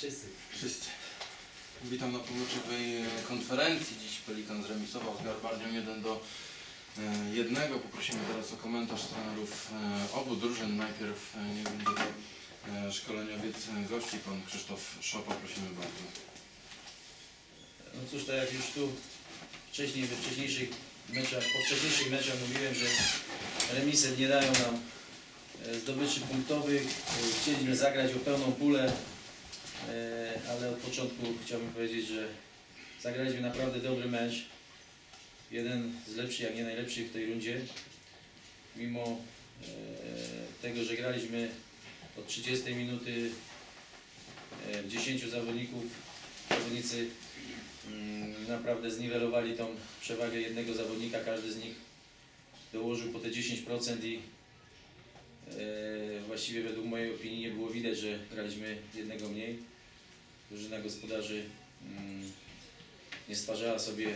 Wszyscy. Wszyscy. Witam na pomoczowej e, konferencji. Dziś Pelikan zremisował z Garbarnią 1 do 1. Poprosimy teraz o komentarz trenerów e, obu drużyn. Najpierw e, nie będzie to e, szkoleniowiec e, gości, pan Krzysztof Szopa. Prosimy bardzo. No cóż, tak jak już tu wcześniej, we wcześniejszych meczach, po wcześniejszych meczach mówiłem, że remisy nie dają nam e, zdobyczy punktowych. E, Chcieliśmy zagrać o pełną pulę, e, ale od początku chciałbym powiedzieć, że zagraliśmy naprawdę dobry mecz. Jeden z lepszych, jak nie najlepszy w tej rundzie. Mimo e, tego, że graliśmy od 30 minuty e, 10 zawodników, zawodnicy Mm, naprawdę zniwelowali tą przewagę jednego zawodnika, każdy z nich dołożył po te 10% i e, właściwie według mojej opinii nie było widać, że graliśmy jednego mniej. Drużyna gospodarzy mm, nie stwarzała sobie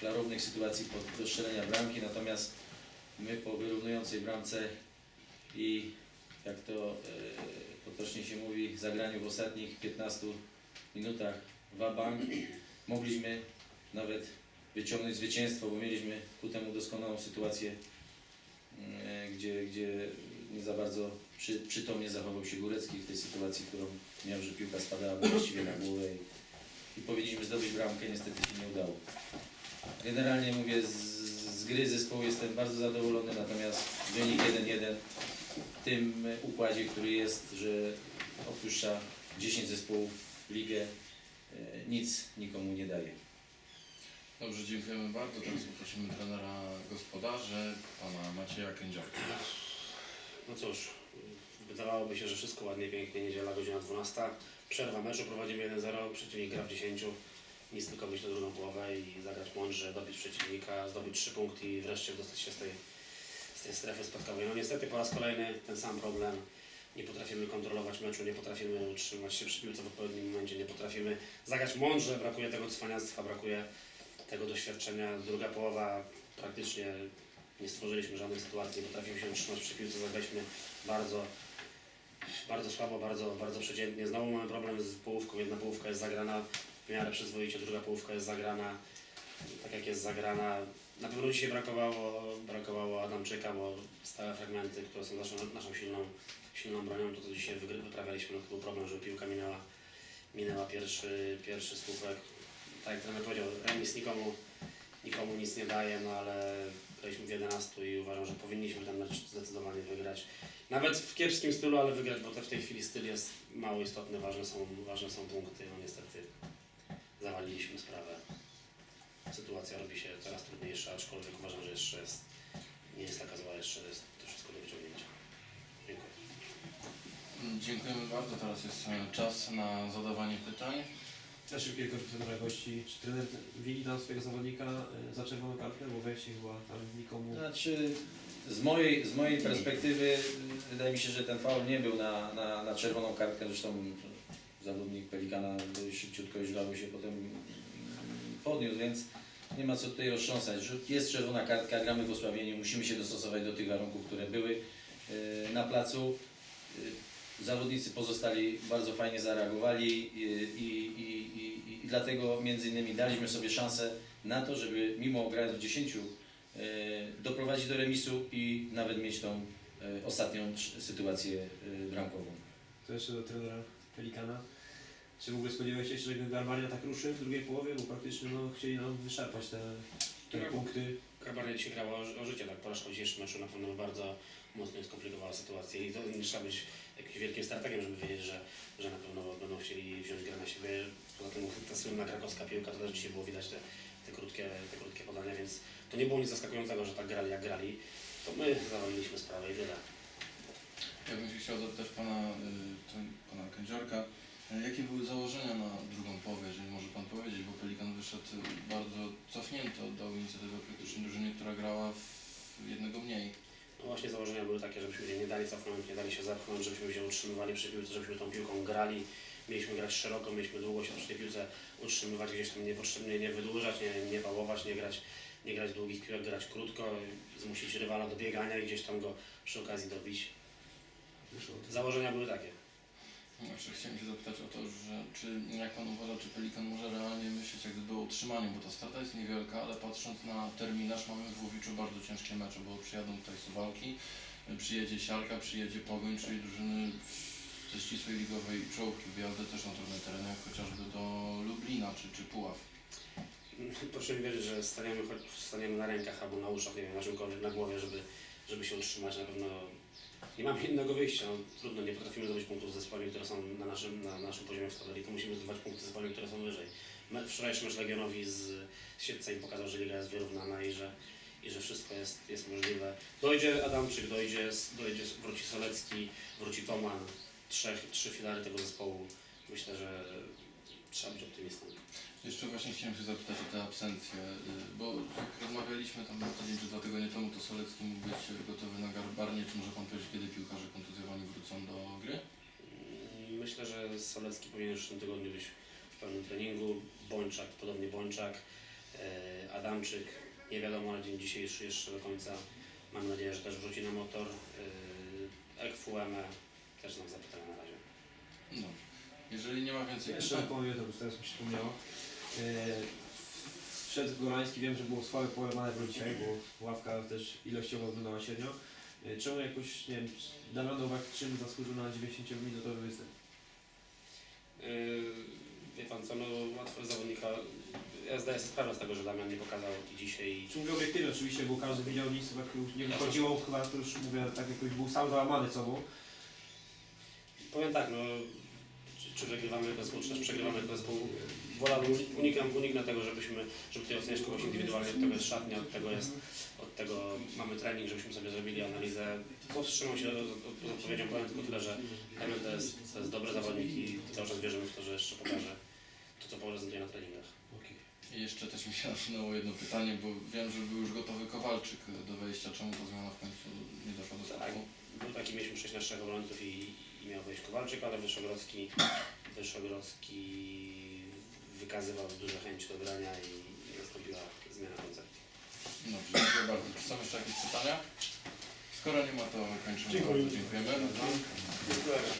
klarownych sytuacji pod- do bramki, natomiast my po wyrównującej bramce i jak to e, potocznie się mówi, zagraniu w ostatnich 15 minutach wabank mogliśmy nawet wyciągnąć zwycięstwo, bo mieliśmy ku temu doskonałą sytuację, e, gdzie, gdzie nie za bardzo przy, przytomnie zachował się Górecki w tej sytuacji, którą miał, że piłka spadała właściwie na głowę i, i powinniśmy zdobyć bramkę, niestety się nie udało. Generalnie mówię, z, z gry zespołu jestem bardzo zadowolony, natomiast wynik 1-1 w tym układzie, który jest, że opuszcza 10 zespołów ligę, e, nic nikomu nie daje. Dobrze, dziękujemy bardzo. Teraz poprosimy trenera gospodarzy, pana Macieja Kędziorka. No cóż, wydawałoby się, że wszystko ładnie, pięknie, niedziela, godzina 12. Przerwa meczu, prowadzimy 1-0, przeciwnik gra w 10. Nic tylko na drugą połowę i zagrać mądrze, dobić przeciwnika, zdobyć 3 punkty i wreszcie dostać się z tej, z tej strefy spadkowej. No niestety po raz kolejny ten sam problem. Nie potrafimy kontrolować meczu, nie potrafimy utrzymać się przy piłce w odpowiednim momencie, nie potrafimy zagrać mądrze, brakuje tego cwaniactwa, brakuje tego doświadczenia. Druga połowa praktycznie nie stworzyliśmy żadnej sytuacji, nie potrafimy się utrzymać przy piłce, zagraliśmy bardzo, bardzo słabo, bardzo, bardzo przeciętnie. Znowu mamy problem z połówką, jedna połówka jest zagrana w miarę przyzwoicie, druga połówka jest zagrana tak jak jest zagrana. Na pewno dzisiaj brakowało, brakowało Adamczyka, bo stałe fragmenty, które są naszą, naszą silną, silną bronią, to co dzisiaj wyprawialiśmy, no to był problem, żeby piłka minęła, minęła pierwszy, pierwszy słupek. Tak jak trener powiedział, remis nikomu, nikomu nic nie daje, no ale graliśmy w 11 i uważam, że powinniśmy ten mecz zdecydowanie wygrać. Nawet w kiepskim stylu, ale wygrać, bo to w tej chwili styl jest mało istotny, ważne są, ważne są punkty, no niestety zawaliliśmy sprawę. Sytuacja robi się coraz trudniejsza, aczkolwiek uważam, że jeszcze jest, nie jest taka zła, jeszcze jest to wszystko do wyciągnięcia. Dziękuję. Dziękujemy bardzo. Teraz jest e, czas na zadawanie pytań. Ja szybkiego trenera gości. Czy trener wini tam swojego zawodnika e, za czerwoną kartkę? Bo wejście chyba tam nikomu... Znaczy, z mojej, z mojej perspektywy y, wydaje mi się, że ten faul nie był na, na, na czerwoną kartkę. Zresztą zawodnik Pelikana szybciutko już dało się potem mm, podniósł, więc nie ma co tutaj roztrząsać. Jest czerwona kartka, gramy w osłabieniu, musimy się dostosować do tych warunków, które były y, na placu. Y, Zawodnicy pozostali bardzo fajnie zareagowali i, i, i, i, i dlatego między innymi daliśmy sobie szansę na to, żeby mimo grając w 10 e, doprowadzić do remisu i nawet mieć tą e, ostatnią sytuację e, bramkową. To jeszcze do trenera Pelikana. Czy w ogóle spodziewałeś się, że Garmania tak ruszy w drugiej połowie? Bo praktycznie no, chcieli nam wyszarpać te, te Tak. punkty. Kabarnia dzisiaj grała o, o życie, tak porażka w dzisiejszym meczu na pewno bardzo mocno skomplikowała sytuację i to nie trzeba być wielkim strategiem, żeby wiedzieć, że, że na pewno będą chcieli wziąć grę na siebie. Poza tym ta słynna krakowska piłka, to też dzisiaj było widać te, te, krótkie, te krótkie podania, więc to nie było nic zaskakującego, że tak grali jak grali. To my zawaliliśmy sprawę i tyle. Ja bym się chciał zapytać pana, y, pana Kędziorka, y, jakie były założenia na drugą połowę, jeżeli może pan powiedzieć, bo Pelikan wyszedł bardzo cofnięty, oddał inicjatywę praktycznie drużynie, która grała w jednego mniej. Właśnie założenia były takie, żebyśmy się nie dali cofnąć, nie dali się zepchnąć, żebyśmy się utrzymywali przy piłce, żebyśmy tą piłką grali. Mieliśmy grać szeroko, mieliśmy długo się przy tej piłce utrzymywać, gdzieś tam niepotrzebnie nie wydłużać, nie, nie pałować, nie grać, nie grać długich piłek, grać krótko, zmusić rywala do biegania i gdzieś tam go przy okazji dobić. Założenia były takie. Znaczy, chciałem się zapytać o to, że czy jak Pan uważa, czy Pelikan może realnie myśleć jak gdyby o utrzymaniu, bo ta strata jest niewielka, ale patrząc na terminarz mamy w Łowiczu bardzo ciężkie mecze, bo przyjadą tutaj Suwałki, przyjedzie Siarka, przyjedzie Pogoń, czyli drużyny ze ścisłej ligowej czołówki wyjazdy też na trudne tereny, jak chociażby do Lublina czy, czy Puław. Proszę mi wierzyć, że staniemy, staniemy na rękach albo na uszach, nie wiem, na czymkolwiek, na głowie, żeby, żeby się utrzymać. Na pewno nie mamy innego wyjścia. No, trudno, nie potrafimy zdobyć punktów z zespołami, które są na naszym, na naszym poziomie w tabeli, to musimy zdobywać punkty z zespołami, które są wyżej. Wczorajszy mecz Legionowi z, z Siedlcem pokazał, że liga jest wyrównana i że, i że wszystko jest, jest możliwe. Dojdzie Adamczyk, dojdzie, dojdzie, wróci Solecki, wróci Toman, trzech, trzy filary tego zespołu. Myślę, że trzeba być optymistą. Jeszcze właśnie chciałem się zapytać o te absencje, y, bo jak rozmawialiśmy tam tydzień czy dwa tygodnie temu, to Solecki mógł być gotowy na garbarnie. Czy może Pan powiedzieć, kiedy piłkarze kontuzjowani wrócą do gry? Mm, Myślę, że Solecki powinien już w tym tygodniu być w pełnym treningu. Bończak, podobnie Bończak, e, Adamczyk, nie wiadomo na dzień dzisiejszy jeszcze do końca. Mam nadzieję, że też wróci na motor. E, Ekfueme też znam zapytania na razie. Dobrze. Jeżeli nie ma więcej Jeszcze pytań, powiem, to już teraz mi się przypomniało. E, Wszedł Gorański, wiem, że było słabe pole manewru dzisiaj, bo ławka też ilościowo wyglądała średnio. E, Czemu jakoś, nie wiem, Damian Nowak czym zasłużył na 90-minutowy występ? E, Wie pan co, no łatwo zawodnika. Ja zdaję sobie sprawę z tego, że Damian nie pokazał i dzisiaj i Czy mówię obiektywnie oczywiście, bo każdy widział nic, tak już nie wychodziło, chyba to już mówię, tak jakoś był sam załamany sobą. Powiem tak, no, czy, wygrywamy jako zespół, czy też przegrywamy jako zespół, wolałbym, unikam, uniknę tego, żebyśmy, żeby tutaj oceniać kogoś indywidualnie, od tego jest szatnia, od tego jest, od tego mamy trening, żebyśmy sobie zrobili analizę. Powstrzymam się od, od, od odpowiedzią, powiem tylko tyle, że Emil to jest, to jest dobry zawodnik i cały czas wierzymy w to, że jeszcze pokaże to, co prezentuje na treningach. i jeszcze też mi się nasunęło jedno pytanie, bo wiem, że był już gotowy Kowalczyk do wejścia. Czemu ta zmiana w końcu nie doszła do Tak, skutku? był taki, mieliśmy przejść na trzech obrońców i, i miał wejść Kowalczyk, ale Wyszogrodzki, Wyszogrodzki wykazywał duże chęć do grania i nastąpiła zmiana koncepcji. Dobrze, dziękuję bardzo. Czy są jeszcze jakieś pytania? Skoro nie ma, to kończymy. Dziękuję. Bardzo dziękujemy. Dziękuję.